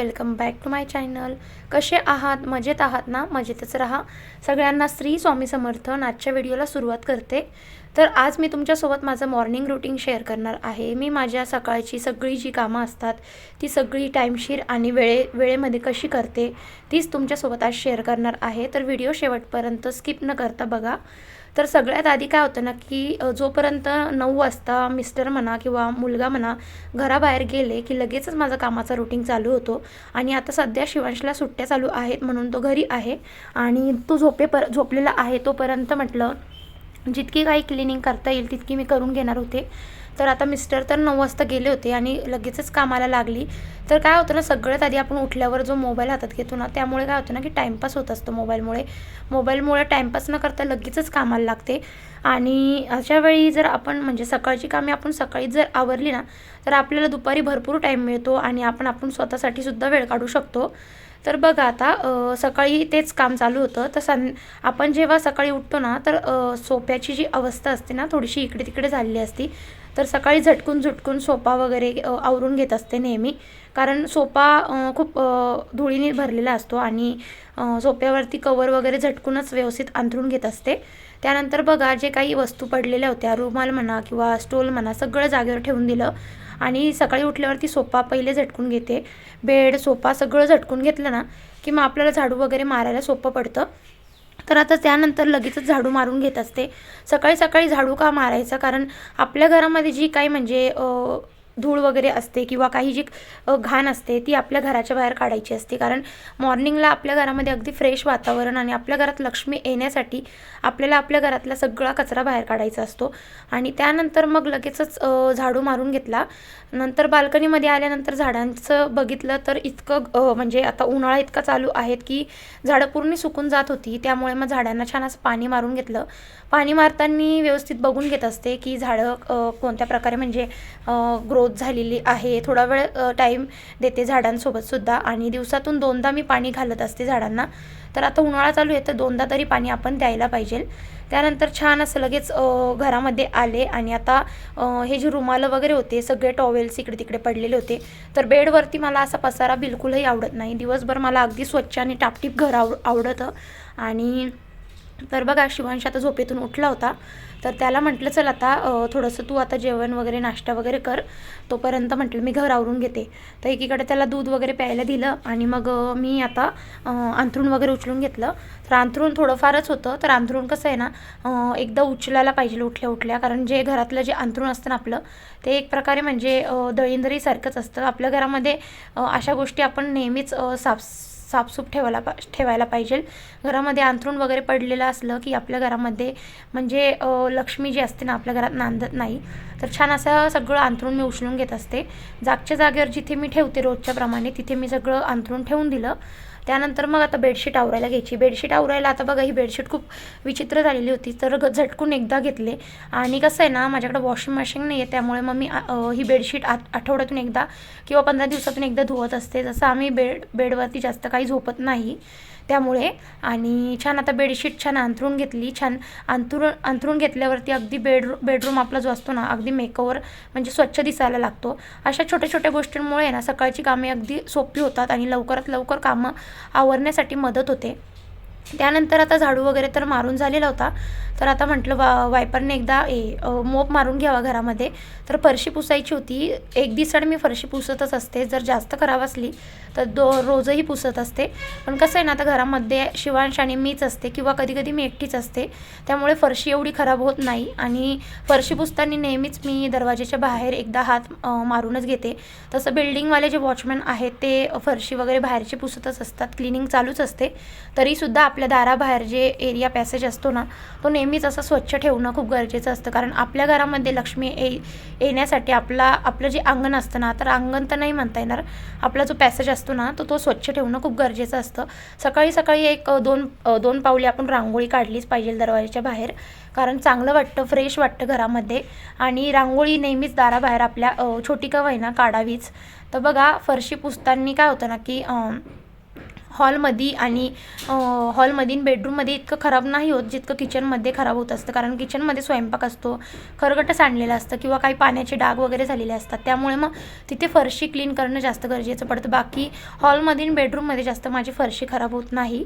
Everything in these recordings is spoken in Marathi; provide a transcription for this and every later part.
Welcome back to my channel. कसे आहात? मजेत आहात ना? मजेतच राहा. सगळ्यांना श्री स्वामी समर्थ आजच्या व्हिडिओला सुरुवात करते. तर आज मी तुमच्यासोबत माझं मॉर्निंग रुटीन शेअर करणार आहे. मी माझ्या सकाळची सगळी जी कामं असतात ती सगळी टाईमशीर आणि वेळे वेळेमध्ये कशी करते तीच तुमच्यासोबत आज शेअर करणार आहे. तर व्हिडिओ शेवटपर्यंत स्किप न करता बघा. तर सगळ्यात आधी काय होतं ना की जोपर्यंत नऊ वाजता मिस्टर म्हणा किंवा मुलगा म्हणा घराबाहेर गेले की लगेचच माझा कामाचा रुटीन चालू होतो. आणि आता सध्या शिवांशला सुट्ट्या चालू आहेत म्हणून तो घरी आहे. आणि तो झोपेपर झोपलेला आहे तोपर्यंत म्हटलं जितकी काही क्लिनिंग करता येईल तितकी मी करून घेणार होते. तर आता मिस्टर तर नऊ वाजता गेले होते आणि लगेचच कामाला लागली. तर काय होतं ना सगळ्यात आधी आपण उठल्यावर जो मोबाईल हातात घेतो ना त्यामुळे काय होतं ना की टाईमपास होत असतो मोबाईलमुळे. मोबाईलमुळे टाईमपास न करता लगेचच कामाला लागते. आणि अशा वेळी जर आपण म्हणजे सकाळची कामे आपण सकाळी जर आवरली ना तर आपल्याला दुपारी भरपूर टाईम मिळतो आणि आपण आपण स्वतःसाठी सुद्धा वेळ काढू शकतो. तर बघा आता सकाळी तेच काम चालू होतं. तर सं आपण जेव्हा सकाळी उठतो ना तर सोप्याची जी अवस्था असते ना थोडीशी इकडे तिकडे झालेली असती. तर सकाळी झटकून झटकून सोपा वगैरे आवरून घेत असते नेहमी. कारण सोपा खूप धुळीने भरलेला असतो आणि सोप्यावरती कवर वगैरे झटकूनच व्यवस्थित अंथरून घेत असते. त्यानंतर बघा जे काही वस्तू पडलेल्या होत्या रुमाल म्हणा किंवा स्टोल म्हणा सगळं जागेवर ठेवून दिलं आणि सकाळी उठल्यावरती सोपा पहिले झटकून घेते. बेड सोफा सगळं झटकून घेतलं ना की मग आपल्याला झाडू वगैरे मारायला सोपं पडतं. तर आता त्यानंतर लगेचच झाडू मारून घेत असते. सकाळी सकाळी झाडू का मारायचा? कारण आपल्या घरामध्ये जी काही म्हणजे धूळ वगैरे असते किंवा काही जी घाण असते ती आपल्या घराच्या बाहेर काढायची असते. कारण मॉर्निंगला आपल्या घरामध्ये अगदी फ्रेश वातावरण आणि आपल्या घरात लक्ष्मी येण्यासाठी आपल्याला आपल्या घरातला सगळा कचरा बाहेर काढायचा असतो. आणि त्यानंतर मग लगेचच झाडू मारून घेतला. नंतर बाल्कनीमध्ये आल्यानंतर झाडांचं बघितलं तर इतकं म्हणजे आता उन्हाळा इतका चालू आहेत की झाडं पूर्ण सुकून जात होती. त्यामुळे मग झाडांना छान असं पाणी मारून घेतलं. पाणी मारताना व्यवस्थित बघून घेत असते की झाडं कोणत्या प्रकारे म्हणजे ग्रोथ झालेली आहे. थोडा वेळ टाईम देते झाडांसोबतसुद्धा आणि दिवसातून दोनदा मी पाणी घालत असते झाडांना. तर आता उन्हाळा चालू आहे तर दोनदा तरी पाणी आपण द्यायला पाहिजे. त्यानंतर छान असं लगेच घरामध्ये आले. आणि आता हे जे रुमालं वगैरे होते सगळे टॉवेल्स इकडे तिकडे पडलेले होते. तर बेडवरती मला असा पसारा बिलकुलही आवडत नाही. दिवसभर मला अगदी स्वच्छ आणि टापटीप घर आव आवडतं. आणि तर बघा शिवांश आता झोपेतून उठला होता. तर त्याला म्हटलं चल आता थोडंसं तू आता जेवण वगैरे नाश्ता वगैरे कर. तोपर्यंत म्हटलं मी घर आवरून घेते. तर एकीकडे त्याला दूध वगैरे प्यायला दिलं आणि मग मी आता अंथरूण वगैरे उचलून घेतलं. तर अंथरूण थोडंफारच होतं. तर अंथरूण कसं आहे ना एकदा उचलायला पाहिजे उठल्या उठल्या कारण जे घरातलं जे अंथरूण असतं ना आपलं ते एक प्रकारे म्हणजे दळींदरीसारखंच असतं. आपल्या घरामध्ये अशा गोष्टी आपण नेहमीच साफ साफसूफ ठेवायला पा ठेवायला पाहिजे. घरामध्ये अंथरूण वगैरे पडलेलं असलं की आपल्या घरामध्ये म्हणजे लक्ष्मी जी असते ना आपल्या घरात नांदत नाही. तर छान असं सगळं अंथरूण मी उचलून घेत असते. जागच्या जागेवर जिथे मी ठेवते रोजच्या प्रमाणे तिथे मी सगळं अंथरूण ठेवून दिलं. त्यानंतर मग आता बेडशीट आवरायला घ्यायची. बेडशीट आवरायला आता बघा ही बेडशीट खूप विचित्र झालेली होती. तर ग- झटकून एकदा घेतले. आणि कसं आहे ना माझ्याकडे वॉशिंग मशीन नाही आहे त्यामुळे मग मी ही बेडशीट आत आठवड्यातून एकदा किंवा पंधरा दिवसातून एकदा धुवत असते. जसं आम्ही बेड बेडवरती जास्त काही झोपत नाही त्यामुळे. आणि छान आता बेडशीट छान अंथरून घेतली. छान अंथरून अंथरून घेतल्यावरती अगदी बेड बेडरूम आपला जो असतो ना अगदी मेकओवर म्हणजे स्वच्छ दिसायला लागतो. अशा छोट्या छोट्या गोष्टींमुळे ना सकाळची कामे अगदी सोपी होतात आणि लवकरात लवकर कामं आवरण्यासाठी मदत होते. त्यानंतर आता झाडू वगैरे तर मारून झालेला होता. तर आता म्हटलं वा वायपरने एकदा ए मोप मारून घ्यावा घरामध्ये. तर फरशी पुसायची होती. एक दिवसाड मी फरशी पुसतच असते. जर जास्त खराब असली तर दो रोजही पुसत असते. पण कसं आहे ना आता घरामध्ये शिवांश आणि मीच असते किंवा कधी कधी मी एकटीच असते. त्यामुळे फरशी एवढी खराब होत नाही. आणि फरशी पुसताना नेहमीच मी दरवाजेच्या बाहेर एकदा हात मारूनच घेते. तसं बिल्डिंगवाले जे वॉचमॅन आहेत ते फरशी वगैरे बाहेरची पुसतच असतात. क्लिनिंग चालूच असते. तरीसुद्धा आपल्या दाराबाहेर जे एरिया पॅसेज असतो ना तो नेहमीच असं स्वच्छ ठेवणं खूप गरजेचं असतं. कारण आपल्या घरामध्ये लक्ष्मी ये येण्यासाठी आपला आपलं जे अंगण असतं ना तर अंगण तर नाही म्हणता येणार. आपला जो पॅसेज असतो ना तो तो स्वच्छ ठेवणं खूप गरजेचं असतं. सकाळी सकाळी एक दोन दोन पावले आपण रांगोळी काढलीच पाहिजे दरवाजाच्या बाहेर. कारण चांगलं वाटतं फ्रेश वाटतं घरामध्ये. आणि रांगोळी नेहमीच दाराबाहेर आपल्या छोटी का ना काढावीच. तर बघा फरशी पुसताना काय होतं ना की हॉलमध्ये आणि हॉलमध्ये बेडरूममध्ये इतकं खराब नाही होत जितकं किचनमध्ये खराब होत असतं. कारण किचनमध्ये स्वयंपाक असतो खरगटं सांडलेलं असतं किंवा काही पाण्याचे डाग वगैरे झालेले असतात. त्यामुळे मग तिथे फरशी क्लीन करणं जास्त गरजेचं पडतं. बाकी हॉलमध्ये बेडरूममध्ये जास्त माझी फरशी खराब होत नाही.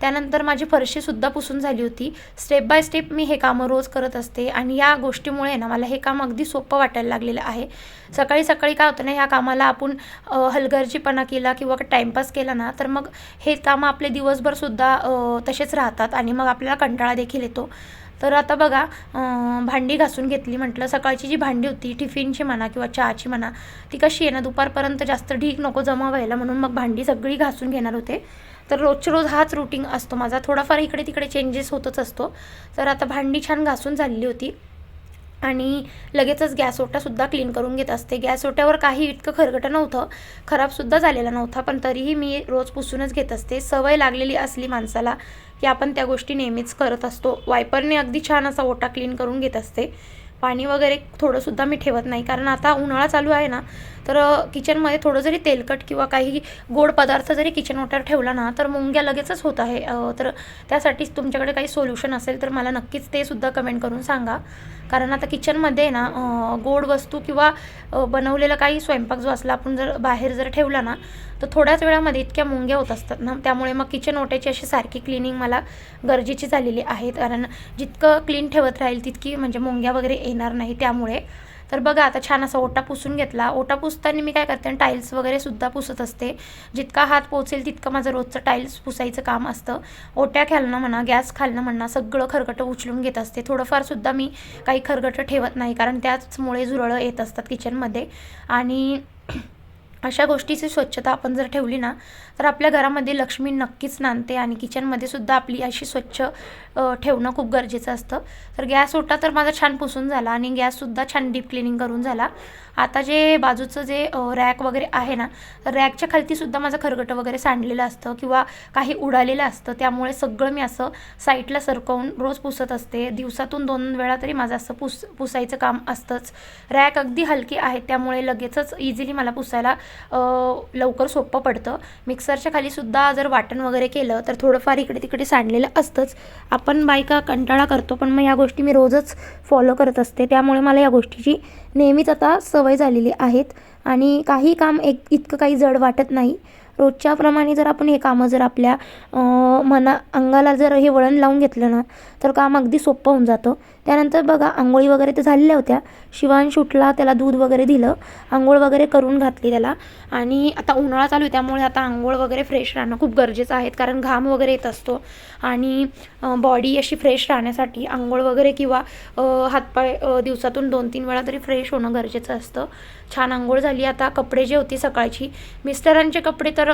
त्यानंतर माझी फरशीसुद्धा पुसून झाली होती. स्टेप बाय स्टेप मी हे कामं रोज करत असते आणि या गोष्टीमुळे ना मला हे काम अगदी सोपं वाटायला लागलेलं आहे. सकाळी सकाळी काय होतं ना ह्या कामाला आपण हलगर्जीपणा केला किंवा टाईमपास केला ना तर मग हे कामं आपले दिवसभरसुद्धा तसेच राहतात आणि मग आपल्याला कंटाळा देखील येतो. तर आता बघा भांडी घासून घेतली म्हटलं सकाळची जी भांडी होती टिफिनची म्हणा किंवा चहाची म्हणा ती कशी आहे ना दुपारपर्यंत जास्त ढीक नको जमा व्हायला म्हणून मग भांडी सगळी घासून घेणार होते. तर रोजचे रोज हाच रुटीन असतो माझा. थोडाफार इकडे तिकडे चेंजेस होतच असतो. तर आता भांडी छान घासून झालेली होती. आणि लगेचच गॅस ओटासुद्धा क्लीन करून घेत असते. गॅस ओट्यावर काही इतकं खरगटं नव्हतं. खराबसुद्धा झालेला नव्हता पण तरीही मी रोज पुसूनच घेत असते. सवय लागलेली असली माणसाला की आपण त्या गोष्टी नेहमीच करत असतो. वायपरने अगदी छान असा ओटा क्लीन करून घेत असते. पाणी वगैरे थोडंसुद्धा मी ठेवत नाही. कारण आता उन्हाळा चालू आहे ना तर किचनमध्ये थोडं जरी तेलकट किंवा काही गोड पदार्थ जरी किचन ओट्यावर ठेवला ना तर मुंग्या लगेचच होत आहे. तर त्यासाठीच तुमच्याकडे काही सोल्युशन असेल तर मला नक्कीच ते सुद्धा कमेंट करून सांगा. कारण आता किचनमध्ये ना गोड वस्तू किंवा बनवलेला काही स्वयंपाक जो असला आपण जर बाहेर जर ठेवला ना तर थोड्याच वेळामध्ये इतक्या मुंग्या होत असतात ना. त्यामुळे मग किचन ओट्याची अशी सारखी क्लिनिंग मला गरजेची झालेली आहे. कारण जितकं क्लीन ठेवत राहील तितकी म्हणजे मुंग्या वगैरे येणार नाही त्यामुळे. तर बघा आता छान असा ओटा पुसून घेतला. ओटा पुसताना मी काय करते टाईल्स वगैरे सुद्धा पुसत असते. जितका हात पोचेल तितकं माझं रोजचं टाईल्स पुसायचं काम असतं. ओट्या खालणं म्हणा गॅस खालणं म्हणा सगळं खरगटं उचलून घेत असते. थोडंफार सुद्धा मी काही खरगटं ठेवत नाही कारण त्याचमुळे झुरळं येत असतात किचनमध्ये आणि अशा गोष्टीची स्वच्छता आपण जर ठेवली ना तर आपल्या घरामध्ये लक्ष्मी नक्कीच नांदते आणि किचनमध्ये सुद्धा आपली अशी स्वच्छ ठेवणं खूप गरजेचं असतं. तर गॅस ओटा तर माझा छान पुसून झाला आणि गॅससुद्धा छान डीप क्लिनिंग करून झाला. आता जे बाजूचं जे रॅक वगैरे आहे ना तर रॅकच्या खालतीसुद्धा माझं खरगटं वगैरे सांडलेलं असतं किंवा काही उडालेलं असतं. त्यामुळे सगळं मी असं साईडला सरकवून रोज पुसत असते. दिवसातून दोन वेळा तरी माझं असं पुस पुसायचं काम असतंच. रॅक अगदी हलकी आहे त्यामुळे लगेचच इझिली मला पुसायला लवकर सोपं पडतं. मिक्सरच्या खालीसुद्धा जर वाटण वगैरे केलं तर थोडंफार इकडे तिकडे सांडलेलं असतंच. आपण बायका कंटाळा करतो पण मग या गोष्टी मी रोजच फॉलो करत असते. त्यामुळे मला या गोष्टीची नेहमीच आता सवय सवय झालेली आहेत आणि काही काम एक इतकं काही जड वाटत नाही. रोजच्याप्रमाणे जर आपण हे कामं जर आपल्या मना अंगाला जर हे वळण लावून घेतलं ना तर काम अगदी सोपं होऊन जातं. त्यानंतर बघा आंघोळी वगैरे तर झालेल्या होत्या. शिवांश उठला त्याला दूध वगैरे दिलं. आंघोळ वगैरे करून घातली त्याला. आणि आता उन्हाळा चालू आहे त्यामुळे आता आंघोळ वगैरे फ्रेश राहणं खूप गरजेचं आहे कारण घाम वगैरे येत असतो. आणि बॉडी अशी फ्रेश राहण्यासाठी आंघोळ वगैरे किंवा हातपाय दिवसातून दोन तीन वेळा तरी फ्रेश होणं गरजेचं असतं. छान आंघोळ झाली. आता कपडे जे होती सकाळची मिस्टरांचे कपडे तर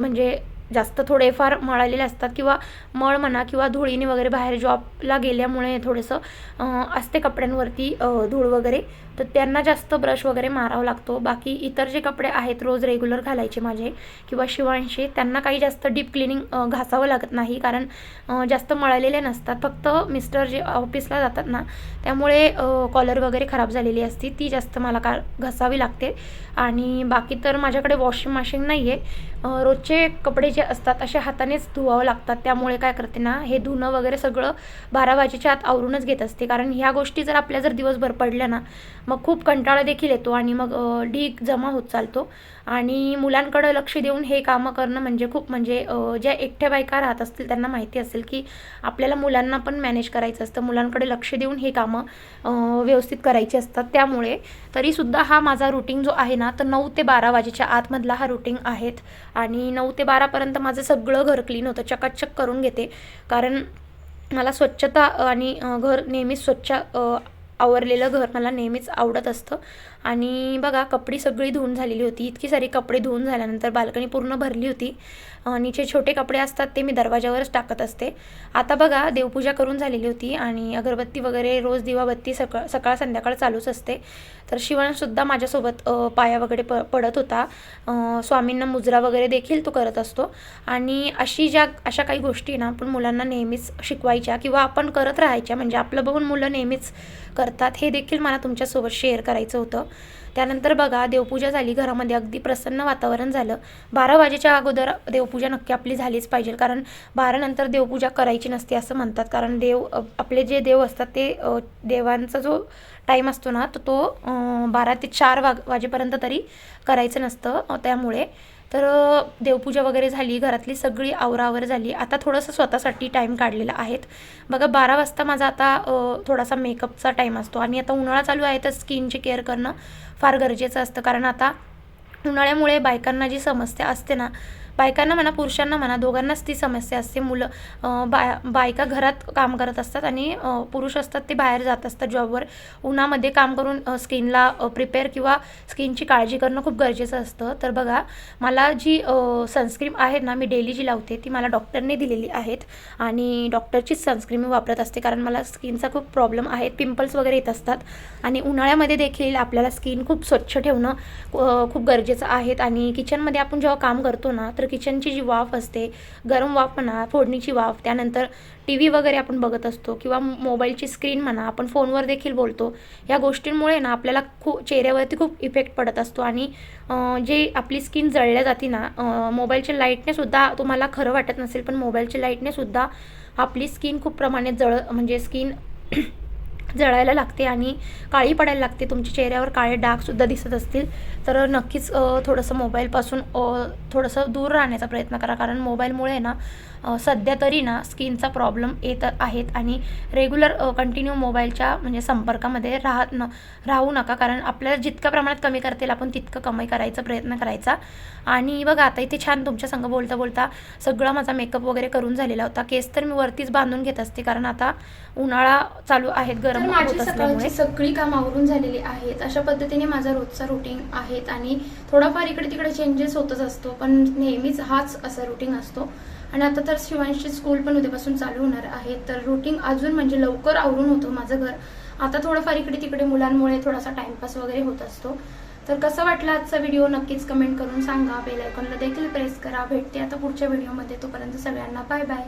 म्हणजे जास्त थोडेफार मळालेले असतात किंवा मळ म्हणा किंवा धुळीने वगैरे बाहेर जॉबला गेल्यामुळे थोडंसं असते कपड्यांवरती धूळ वगैरे. तर त्यांना जास्त ब्रश वगैरे मारावा लागतो. बाकी इतर जे कपडे आहेत रोज रेग्युलर घालायचे माझे किंवा शिवांशी त्यांना काही जास्त डीप क्लिनिंग घासावं लागत नाही. कारण जास्त मळलेले नसतात. फक्त मिस्टर जे ऑफिसला जातात ना त्यामुळे कॉलर वगैरे खराब झालेली असती. ती जास्त मला का घासावी लागते. आणि बाकी तर माझ्याकडे वॉशिंग मशीन नाही आहे रोजचे कपडे जे असतात असे हातानेच धुवावं लागतात. त्यामुळे काय करते ना हे धुणं वगैरे सगळं बारा वाजेच्या आत आवरूनच घेत असते. कारण ह्या गोष्टी जर आपल्या जर दिवसभर पडल्या ना मग खूप कंटाळा देखील येतो आणि मग ढीक ढीग जमा होत चालतो. आणि मुलांकडं लक्ष देऊन हे कामं करणं म्हणजे खूप म्हणजे ज्या एकट्या बायका राहत असतील त्यांना माहिती असेल की आपल्याला मुलांना पण मॅनेज करायचं असतं. मुलांकडे लक्ष देऊन हे कामं व्यवस्थित करायची असतात. त्यामुळे तरीसुद्धा हा माझा रुटीन जो आहे ना तर नऊ ते बारा वाजेच्या आतमधला हा रुटीन आहेत आणि नऊ ते बारापर्यंत माझं सगळं घर क्लीन होतं. चकाचक करून घेते. कारण मला स्वच्छता आणि घर नेहमीच स्वच्छ आवरलेलं घर मला नेहमीच आवडत असतं. आणि बघा कपडी सगळी धुवून झालेली होती. इतकी सारी कपडे धुवून झाल्यानंतर बाल्कनी पूर्ण भरली होती. आणि जे छोटे कपडे असतात ते मी दरवाजावरच टाकत असते. आता बघा देवपूजा करून झालेली होती आणि अगरबत्ती वगैरे रोज दिवाबत्ती सकाळ सकाळ संध्याकाळ चालूच असते. तर शिवणसुद्धा माझ्यासोबत पाया वगैरे प पडत होता. स्वामींना मुजरा वगैरे देखील तो करत असतो. आणि अशी ज्या अशा काही गोष्टी ना आपण मुलांना नेहमीच शिकवायच्या किंवा आपण करत राहायच्या. म्हणजे आपलं बघून मुलं नेहमीच करतात. हे देखील मला तुमच्यासोबत शेअर करायचं होतं. त्यानंतर बघा देवपूजा झाली घरामध्ये अगदी प्रसन्न वातावरण झालं. बारा वाजेच्या अगोदर देवपूजा नक्की आपली झालीच पाहिजे कारण बारानंतर देवपूजा करायची नसते असं म्हणतात. कारण देव आपले जे देव असतात ते देवांचा जो टाईम असतो ना तो तो बारा ते चार वाग वाजेपर्यंत तरी करायचं नसतं त्यामुळे. तर देवपूजा वगैरे झाली घरातली सगळी आवरावर झाली. आता थोडंसं स्वतःसाठी टाईम काढलेला आहेत. बघा बारा वाजता माझा आता थोडासा मेकअपचा टाईम असतो. आणि आता उन्हाळा चालू आहे तर स्किनची केअर करणं फार गरजेचं असतं. कारण आता उन्हाळ्यामुळे बायकांना जी समस्या असते ना बायकांना म्हणा पुरुषांना म्हणा दोघांनाच ती समस्या असते. मुलं बा बायका घरात काम करत असतात आणि पुरुष असतात ते बाहेर जात असतात जॉबवर. उन्हामध्ये काम करून स्किनला प्रिपेअर किंवा स्किनची काळजी करणं खूप गरजेचं असतं. तर बघा मला जी सनस्क्रीम आहे ना मी डेली जी लावते ती मला डॉक्टरने दिलेली आहेत. आणि डॉक्टरचीच सनस्क्रीम मी वापरत असते कारण मला स्किनचा खूप प्रॉब्लेम आहे पिंपल्स वगैरे येत असतात. आणि उन्हाळ्यामध्ये देखील आपल्याला स्किन खूप स्वच्छ ठेवणं खूप गरजेचं आहे आणि किचनमध्ये आपण जेव्हा काम करतो ना तर किचनची जी वाफ असते गरम वाफ म्हणा फोडणीची वाफ त्यानंतर टी व्ही वगैरे आपण बघत असतो किंवा मोबाईलची स्क्रीन म्हणा आपण फोनवर देखील बोलतो या गोष्टींमुळे ना आपल्याला खूप चेहऱ्यावरती खूप इफेक्ट पडत असतो आणि जे आपली स्किन जळल्या जाते ना मोबाईलच्या लाईटनेसुद्धा तुम्हाला खरं वाटत नसेल पण मोबाईलच्या लाईटने सुद्धा आपली स्किन खूप प्रमाणे जळ म्हणजे स्किन जळायला लागते आणि काळी पडायला लागते. तुमच्या चेहऱ्यावर काळे डागसुद्धा दिसत असतील. तर नक्कीच थोडंसं मोबाईलपासून थोडंसं दूर राहण्याचा प्रयत्न करा. कारण मोबाईलमुळे ना सध्या तरी ना स्किनचा प्रॉब्लेम येत आहेत आणि रेग्युलर कंटिन्यू मोबाईलच्या म्हणजे संपर्कामध्ये राहत न राहू नका. कारण आपल्याला जितक्या प्रमाणात कमी करता येईल आपण तितकं कमी करायचा प्रयत्न करायचा. आणि बघा आता इथे छान तुमच्या संग बोलता बोलता सगळा माझा मेकअप वगैरे करून झालेला होता. केस तर मी वरतीच बांधून घेत असते कारण आता उन्हाळा चालू आहेत गरम माझी सकाळची सगळी काम आवरून झालेली आहेत. अशा पद्धतीने माझा रोजचा रुटीन आहेत आणि थोडाफार इकडे तिकडे चेंजेस होतच असतो. पण नेहमीच हाच असा रुटीन असतो. आणि आता तर शिवांशी स्कूल पण उद्यापासून चालू होणार आहे. तर रुटीन अजून म्हणजे लवकर आवरून होतं माझं घर. आता थोडंफार इकडे तिकडे मुलांमुळे थोडासा टाइमपास वगैरे होत असतो. तर कसं वाटलं आजचा व्हिडिओ नक्कीच कमेंट करून सांगा. बेल आयकॉनला देखील प्रेस करा. भेटते आता पुढच्या व्हिडिओमध्ये तोपर्यंत सगळ्यांना बाय बाय